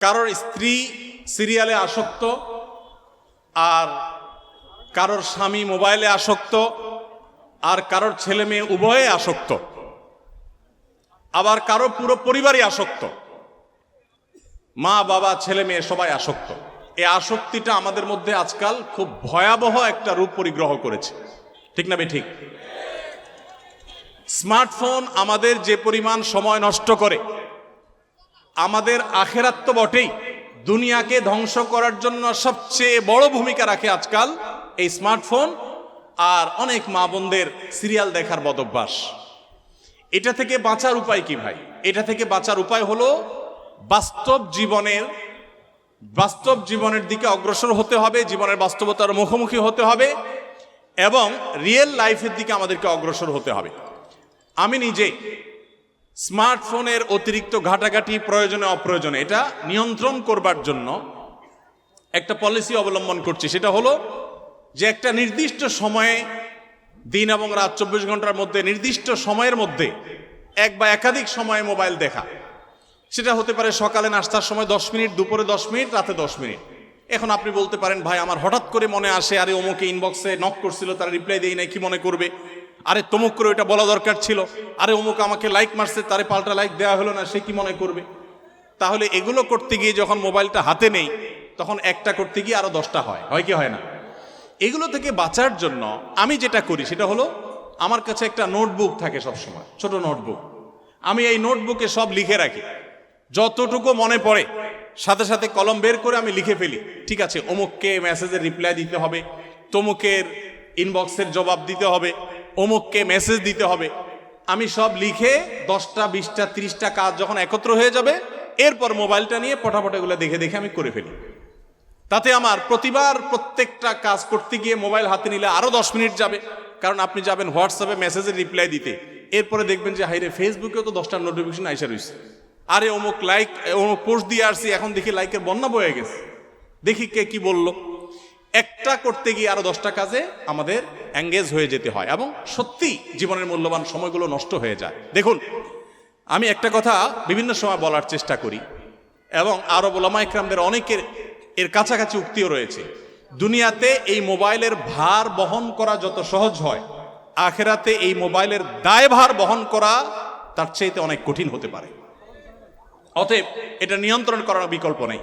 কারোর স্ত্রী সিরিয়ালে আসক্ত আর কারোর স্বামী মোবাইলে আসক্ত আর কারোর ছেলে মেয়ে উভয়ে আসক্ত। আবার কারও পুরো পরিবারই আসক্ত। মা, বাবা, ছেলে মেয়ে সবাই আসক্ত। এই আসক্তিটা আমাদের মধ্যে আজকাল খুব ভয়াবহ একটা রূপ পরিগ্রহ করেছে। ঠিক না ঠিক স্মার্টফোন আমাদের যে পরিমাণ সময় নষ্ট করে আমাদের আখেরাত তো বটেই। দুনিয়াকে ধ্বংস করার জন্য সবচেয়ে বড় ভূমিকা রাখে আজকাল এই স্মার্টফোন আর অনেক মা বোনদের সিরিয়াল দেখার বদভ্যাস। এটা থেকে বাঁচার উপায় কি ভাই? এটা থেকে বাঁচার উপায় হলো বাস্তব জীবনের বাস্তব জীবনের দিকে অগ্রসর হতে হবে, জীবনের বাস্তবতার মুখোমুখি হতে হবে এবং রিয়েল লাইফের দিকে আমাদেরকে অগ্রসর হতে হবে। আমি নিজে স্মার্টফোনের অতিরিক্ত ঘাটাঘাটি প্রয়োজনে অপ্রয়োজনে, এটা নিয়ন্ত্রণ করবার জন্য একটা পলিসি অবলম্বন করছি। সেটা হলো যে একটা নির্দিষ্ট সময়ে দিন এবং রাত চব্বিশ ঘণ্টার মধ্যে, নির্দিষ্ট সময়ের মধ্যে এক বা একাধিক সময়ে মোবাইল দেখা। সেটা হতে পারে সকালে নাস্তার সময় দশ মিনিট, দুপুরে দশ মিনিট, রাতে দশ মিনিট। এখন আপনি বলতে পারেন, ভাই, আমার হঠাৎ করে মনে আসে, আরে অমুকে ইনবক্সে নক করছিল, তারা রিপ্লাই দেয় নাই, কি মনে করবে? আরে তমুক করে ওটা বলা দরকার ছিল। আরে অমুক আমাকে লাইক মারছে, তারে পাল্টা লাইক দেওয়া হলো না, সে কি মনে করবে? তাহলে এগুলো করতে গিয়ে যখন মোবাইলটা হাতে নেই, তখন একটা করতে গিয়ে আরও দশটা হয়। হয় কি হয় না? এগুলো থেকে বাঁচার জন্য আমি যেটা করি, সেটা হলো আমার কাছে একটা নোটবুক থাকে সবসময়, ছোট নোটবুক। আমি এই নোটবুকে সব লিখে রাখি। যতটুকু মনে পড়ে, সাথে সাথে কলম বের করে আমি লিখে ফেলি। ঠিক আছে, অমুককে মেসেজের রিপ্লাই দিতে হবে, তমুকের ইনবক্সের জবাব দিতে হবে অমুককে মেসেজ দিতে হবে। আমি সব লিখে দশটা, বিশটা, ত্রিশটা কাজ যখন একত্র হয়ে যাবে, এরপর মোবাইলটা নিয়ে পটাপট এগুলো দেখে দেখে আমি করে ফেলি। তাতে আমার প্রতিবার প্রত্যেকটা কাজ করতে গিয়ে মোবাইল হাতে নিলে আরও দশ মিনিট যাবে। কারণ আপনি যাবেন হোয়াটসঅ্যাপে মেসেজের রিপ্লাই দিতে। এরপরে দেখবেন যে হাইরে ফেসবুকেও তো দশটা নোটিফিকেশন আইসা রয়েছে আরে, অমুক লাইক অমুক পোস্ট দিয়ে আসছি, এখন দেখি লাইকের বন্যা বয়ে গেছে। দেখি কে কি বলল। একটা করতে গিয়ে আরও দশটা কাজে আমাদের এঙ্গেজ হয়ে যেতে হয় এবং সত্যি জীবনের মূল্যবান সময়গুলো নষ্ট হয়ে যায়। দেখুন, আমি একটা কথা বিভিন্ন সময় বলার চেষ্টা করি এবং আরও ওলামা ইকরামদের অনেকের এর কাছাকাছি উক্তিও রয়েছে। দুনিয়াতে এই মোবাইলের ভার বহন করা যত সহজ হয়, আখেরাতে এই মোবাইলের দায়ভার বহন করা তার চাইতে অনেক কঠিন হতে পারে। অতএব এটা নিয়ন্ত্রণ করার বিকল্প নেই।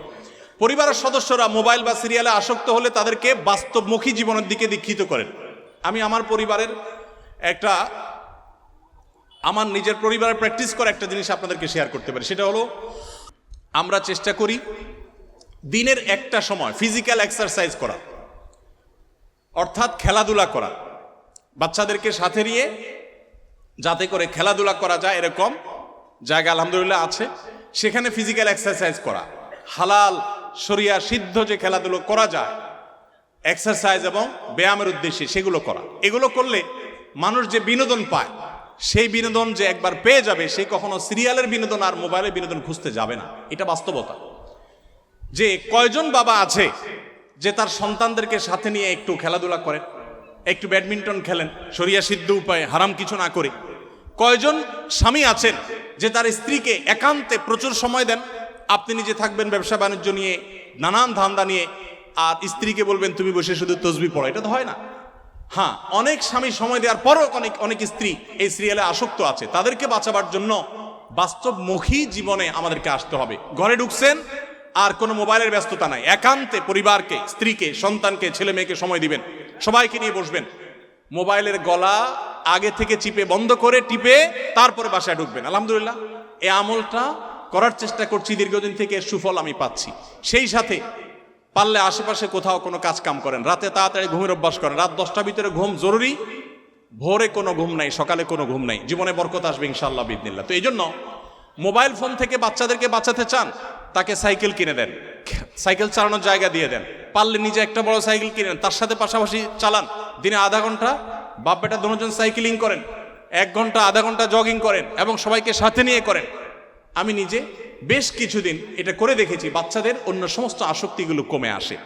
পরিবারের সদস্যরা মোবাইল বা সিরিয়ালে আসক্ত হলে তাদেরকে বাস্তবমুখী জীবনের দিকে দীক্ষিত করেন। আমি আমার পরিবারের একটা, আমার নিজের পরিবারে প্র্যাকটিস করা একটা জিনিস আপনাদেরকে শেয়ার করতে পারি। সেটা হলো, আমরা চেষ্টা করি দিনের একটা সময় ফিজিক্যাল এক্সারসাইজ করা, অর্থাৎ খেলাধুলা করা। বাচ্চাদেরকে সাথে নিয়ে যাতে করে খেলাধুলা করা যায় এরকম জায়গা আলহামদুলিল্লাহ আছে। সেখানে ফিজিক্যাল এক্সারসাইজ করা। হালাল, শরিয়া সিদ্ধ যে খেলাধুলো করা যায় এক্সারসাইজ এবং ব্যায়ামের উদ্দেশ্যে সেগুলো করা। এগুলো করলে মানুষ যে বিনোদন পায়, সেই বিনোদন যে একবার পেয়ে যাবে, সে কখনো সিরিয়ালের বিনোদন আর মোবাইলের বিনোদন খুঁজতে যাবে না। এটা বাস্তবতা। যে কয়জন বাবা আছে যে তার সন্তানদেরকে সাথে নিয়ে একটু খেলাধুলা করেন, একটু ব্যাডমিন্টন খেলেন, শরিয়া সিদ্ধ উপায়ে হারাম কিছু না করে। কয়জন স্বামী আছেন যে তার স্ত্রীকে একান্তে প্রচুর সময় দেন, আপনি নিজে থাকবেন ব্যবসা বাণিজ্য নিয়ে, নানান ধান্দা নিয়ে আর স্ত্রীকে বলবেন, তুমি বসে শুধু তসবি পড়ো। এটা তো হয় না। হ্যাঁ অনেক স্বামী সময় দেওয়ার পরও অনেক অনেক স্ত্রী এই সিরিয়ালে আসক্ত আছে। তাদেরকে বাঁচাবার জন্য বাস্তবমুখী জীবনে আমাদেরকে আসতে হবে। ঘরে ঢুকছেন, আর কোনো মোবাইলের ব্যস্ততা নাই। একান্তে পরিবারকে, স্ত্রীকে, সন্তানকে ছেলে মেয়েকে সময় দিবেন। সবাইকে নিয়ে বসবেন। মোবাইলের গলা আগে থেকে চিপে বন্ধ করে টিপে তারপরে বাসায় ঢুকবেন। আলহামদুলিল্লাহ, এই আমলটা করার চেষ্টা করছি, দীর্ঘদিন থেকে সুফল আমি পাচ্ছি। সেই সাথে পারলে আশেপাশে কোথাও কোনো কাজ কাম করেন। রাতে তাড়াতাড়ি ঘুমের অভ্যাস করেন। রাত দশটার ভিতরে ঘুম জরুরি। ভোরে কোনো ঘুম নাই, সকালে কোনো ঘুম নাই। জীবনে বরকত আসবে ইনশাল্লাহ বিদিনিল্লাহ তো এই জন্য মোবাইল ফোন থেকে বাচ্চাদেরকে বাঁচাতে চান, তাকে সাইকেল কিনে দেন। সাইকেল চালানোর জায়গা দিয়ে দেন। পারলে নিজে একটা বড় সাইকেল কিনে তার সাথে পাশাপাশি চালান। দিনে আধা ঘণ্টা বাপ বেটা দুজন সাইকেলিং করেন। এক ঘণ্টা, আধা ঘণ্টা জগিং করেন এবং সবাইকে সাথে নিয়ে করেন। আমি নিজে বেশ কিছুদিন এটা করে দেখেছি, বাচ্চাদের অন্য সমস্ত আসক্তিগুলো কমে আসে।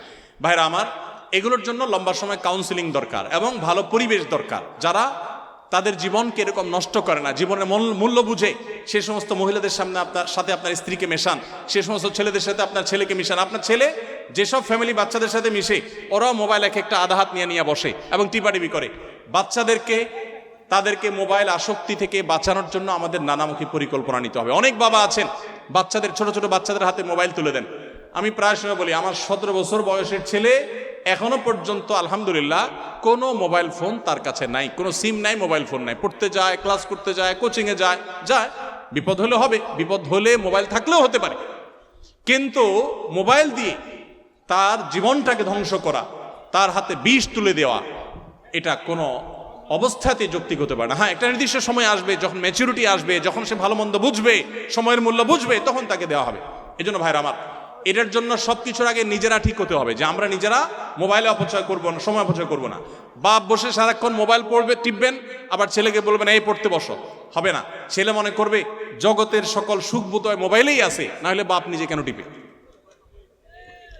ভাইরা আমার, এগুলোর জন্য লম্বা সময় কাউন্সিলিং দরকার এবং ভালো পরিবেশ দরকার। যারা তাদের জীবনকে এরকম নষ্ট করে না, জীবনের মূল- মূল্য বুঝে সে সমস্ত মহিলাদের সামনে আপনার, সাথে আপনার স্ত্রীকে মেশান, সে সমস্ত ছেলেদের সাথে আপনার ছেলেকে মিশান। আপনার ছেলে যেসব ফ্যামিলি বাচ্চাদের সাথে মিশে, ওরাও মোবাইল এক একটা আধা হাত নিয়ে নিয়ে বসে এবং টিপাটিপি করে। বাচ্চাদেরকে, তাদেরকে মোবাইল আসক্তি থেকে বাঁচানোর জন্য আমাদের নানামুখী পরিকল্পনা নিতে হবে। অনেক বাবা আছেন বাচ্চাদের, ছোট ছোট বাচ্চাদের হাতে মোবাইল তুলে দেন। আমি প্রায় সময় বলি, আমার সতেরো বছর বয়সের ছেলে এখনও পর্যন্ত, আলহামদুলিল্লাহ, কোনো মোবাইল ফোন তার কাছে নাই। কোনো সিম নাই, মোবাইল ফোন নাই। পড়তে যায়, ক্লাস করতে যায় কোচিংয়ে যায় যায়। বিপদ হলে হবে, বিপদ হলে মোবাইল থাকলেও হতে পারে। কিন্তু মোবাইল দিয়ে তার জীবনটাকে ধ্বংস করা, তার হাতে বিষ তুলে দেওয়া, এটা কোনো অবস্থাতে যৌক্তিক হতে পারে না। হ্যাঁ একটা নির্দিষ্ট সময় আসবে, যখন ম্যাচুরিটি আসবে, যখন সে ভালো মন্দ বুঝবে, সময়ের মূল্য বুঝবে, তখন তাকে দেওয়া হবে। এই জন্য ভাইরা আমার, এটার জন্য সব কিছুর আগে নিজেরা ঠিক হতে হবে যে আমরা নিজেরা মোবাইলে অপচয় করব না, সময় অপচয় করব না। বাপ বসে সারাক্ষণ মোবাইল পড়বে, টিপবেন, আবার ছেলেকে বলবেন, এই পড়তে বসো। হবে না। ছেলে মনে করবে, জগতের সকল সুখ বোধহয় মোবাইলেই আছে না হলে বাপ নিজে কেন টিপে?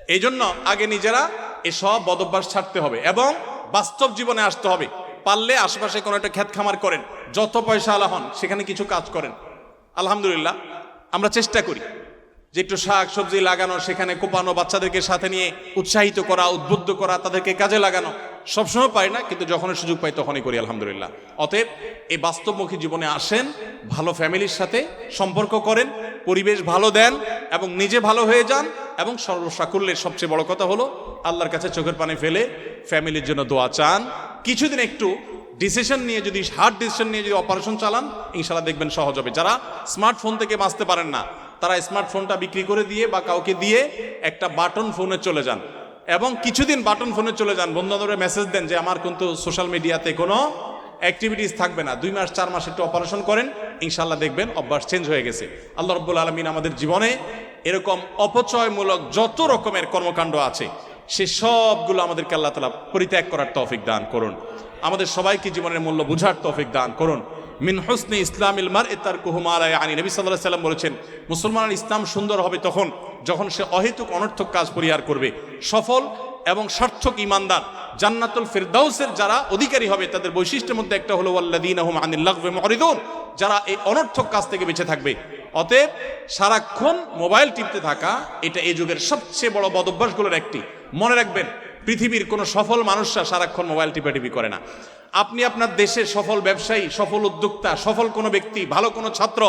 এই জন্য আগে নিজেরা এসব বদভ্যাস ছাড়তে হবে এবং বাস্তব জীবনে আসতে হবে। পারলে আশেপাশে কোনো একটা ক্ষেত খামার করেন। যত পয়সা আলা হন, সেখানে কিছু কাজ করেন। আলহামদুলিল্লাহ, আমরা চেষ্টা করি যে একটু শাক সবজি লাগানো, সেখানে কোপানো, বাচ্চাদেরকে সাথে নিয়ে উৎসাহিত করা, উদ্বুদ্ধ করা, তাদেরকে কাজে লাগানো। সবসময় পাই না, কিন্তু যখনই সুযোগ পাই তখনই করি, আলহামদুলিল্লাহ। অতএব এই বাস্তবমুখী জীবনে আসেন, ভালো ফ্যামিলির সাথে সম্পর্ক করেন, পরিবেশ ভালো দেন, এবং নিজে ভালো হয়ে যান, এবং সর্বসাকুল্যের সবচেয়ে বড় কথা হলো, আল্লাহর কাছে চোখের পানি ফেলে ফ্যামিলির জন্য দোয়া চান কিছুদিন একটু ডিসিশন নিয়ে যদি হার্ড ডিসিশন নিয়ে যদি অপারেশন চালান ইনশাল্লাহ দেখবেন সহজ হবে। যারা স্মার্টফোন থেকে বাঁচতে পারেন না, তারা স্মার্টফোনটা বিক্রি করে দিয়ে বা কাউকে দিয়ে একটা বাটন ফোনে চলে যান। এবং কিছুদিন বাটন ফোনে চলে যান বন্ধু বান্ধবের মেসেজ দেন যে, আমার কিন্তু সোশ্যাল মিডিয়াতে কোনো অ্যাক্টিভিটিস থাকবে না। দুই মাস, চার মাস একটু অপারেশন করেন ইনশাল্লাহ দেখবেন অভ্যাস চেঞ্জ হয়ে গেছে। আল্লাহ রব্বুল আলমিন আমাদের জীবনে এরকম অপচয়মূলক যত রকমের কর্মকাণ্ড আছে সে সবগুলো আমাদেরকে আল্লাহ তালা পরিত্যাগ করার তৌফিক দান করুন। আমাদের সবাইকে জীবনের মূল্য বুঝার তৌফিক দান করুন। মিন হুসনে ইসলাম ইলমার এতার কুহুমালায় আনি নবী সাল্লাহ সাল্লাম বলেছেন, মুসলমানের ইসলাম সুন্দর হবে তখন যখন সে অহেতুক অনর্থক কাজ পরিহার করবে। সফল এবং সার্থক ইমানদার জান্নাতুল ফিরদাউসের যারা অধিকারী হবে, তাদের বৈশিষ্ট্যের মধ্যে একটা হলো আল্লাদিন আহম আনিল্লাহবে মরিদুন যারা এই অনর্থক কাজ থেকে বেঁচে থাকবে। অতএব সারাক্ষণ মোবাইল টিপতে থাকা, এটা এই যুগের সবচেয়ে বড় বদভ্যাসগুলোর একটি। মনে রাখবেন, পৃথিবীর কোনো সফল মানুষরা সারাক্ষণ মোবাইল টিপাটিপি করে না। আপনি আপনার দেশে সফল ব্যবসায়ী, সফল উদ্যোক্তা, সফল কোনো ব্যক্তি, ভালো কোনো ছাত্র,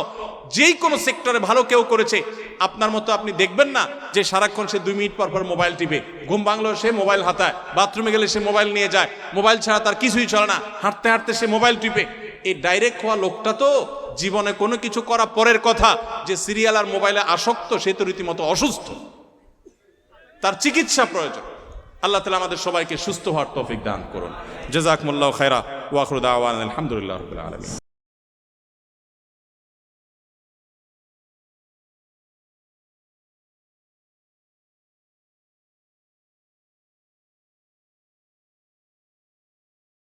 যেই কোনো সেক্টরে ভালো কেউ করেছে, আপনার মতো আপনি দেখবেন না যে সারাক্ষণ সে দুই মিনিট পর পর মোবাইল টিপে। ঘুম ভাঙলো সে মোবাইল হাতায়, বাথরুমে গেলে সে মোবাইল নিয়ে যায়, মোবাইল ছাড়া তার কিছুই চলে না। হাঁটতে হাঁটতে সে মোবাইল টিপে। এই ডাইরেক্ট হওয়া লোকটা তো জীবনে কোনো কিছু করা পরের কথা যে সিরিয়াল আর মোবাইলে আসক্ত, সে তো রীতিমতো অসুস্থ। তার চিকিৎসা প্রয়োজন। আল্লাহ তালা আমাদের সবাইকে সুস্থ হওয়ার তৌফিক দান করুন। জেজাকমুল্লাহ খায়রা ওয়াকরুদ আওয়ান আলহামদুলিল্লাহ আলমী